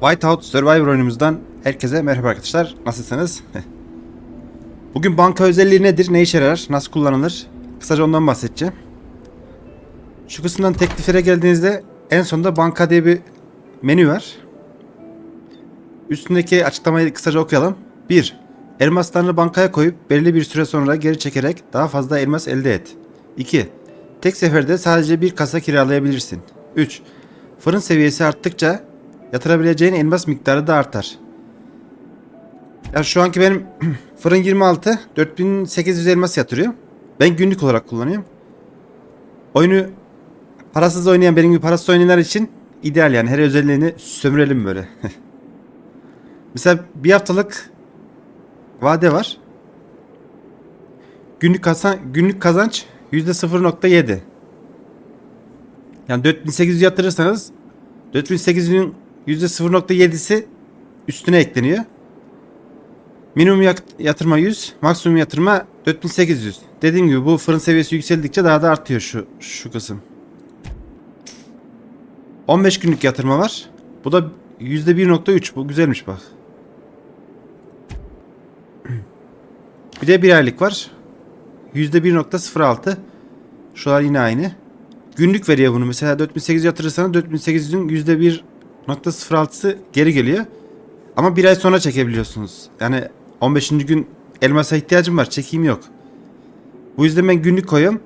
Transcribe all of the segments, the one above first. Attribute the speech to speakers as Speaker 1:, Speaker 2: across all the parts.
Speaker 1: Whiteout Survivor oyunumuzdan herkese merhaba arkadaşlar. Nasılsınız? Bugün banka özelliği nedir? Ne işe yarar? Nasıl kullanılır? Kısaca ondan bahsedeceğim. Şu kısımdan tekliflere geldiğinizde en sonunda banka diye bir menü var. Üstündeki açıklamayı kısaca okuyalım. 1. Elmaslarını bankaya koyup belirli bir süre sonra geri çekerek daha fazla elmas elde et. 2. Tek seferde sadece bir kasa kiralayabilirsin. 3. Fırın seviyesi arttıkça yatırabileceğin elmas miktarı da artar. Yani şu anki benim fırın 26 4800 elmas yatırıyor. Ben günlük olarak kullanıyorum. Oyunu parasız oynayan benim gibi parasız oynayanlar için ideal yani her özelliğini sömürelim böyle. Mesela bir haftalık vade var. Günlük kazan günlük kazanç %0.7. Yani 4800 yatırırsanız 4800'ün %0.7'si üstüne ekleniyor. Minimum yatırma 100, maksimum yatırma 4800. Dediğim gibi bu fırın seviyesi yükseldikçe daha da artıyor şu şu kısım. 15 günlük yatırma var. Bu da %1.3. Bu güzelmiş bak. Bir de bir aylık var. %1.06. Şular yine aynı. Günlük veriyor bunu. Mesela 4800 yatırırsanız 4800'ün %1.06'sı geri geliyor. Ama bir ay sonra çekebiliyorsunuz. Yani 15. gün elmasa ihtiyacım var. Çekeyim yok. Bu yüzden ben günlük koyuyorum.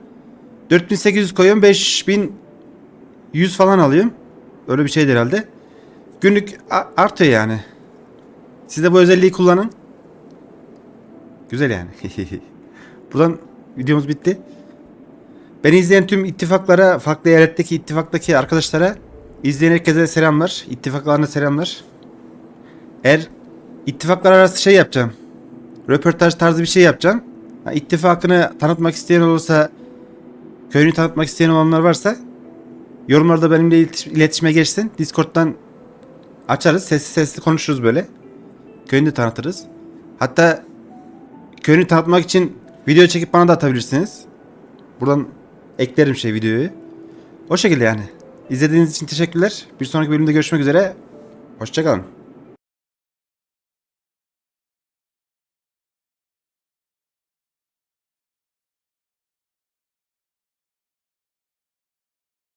Speaker 1: 4800 koyuyorum. 5100 falan alıyorum. Öyle bir şeydir herhalde. Günlük artıyor yani. Siz de bu özelliği kullanın. Güzel yani. Buradan videomuz bitti. Beni izleyen tüm ittifaklara, farklı eyaletteki ittifaktaki arkadaşlara, izleyen herkese selamlar. İttifaklarına selamlar. Eğer ittifaklar arası şey yapacağım. Röportaj tarzı bir şey yapacağım. Ha, ittifakını tanıtmak isteyen olursa, köyünü tanıtmak isteyen olanlar varsa yorumlarda benimle iletiş- iletişime geçsin. Discord'dan açarız. Sesli sesli konuşuruz böyle. Köyünü de tanıtırız. Hatta köyünü tanıtmak için video çekip bana da atabilirsiniz. Buradan eklerim şey videoyu. O şekilde yani. İzlediğiniz için teşekkürler. Bir sonraki bölümde görüşmek üzere. Hoşçakalın.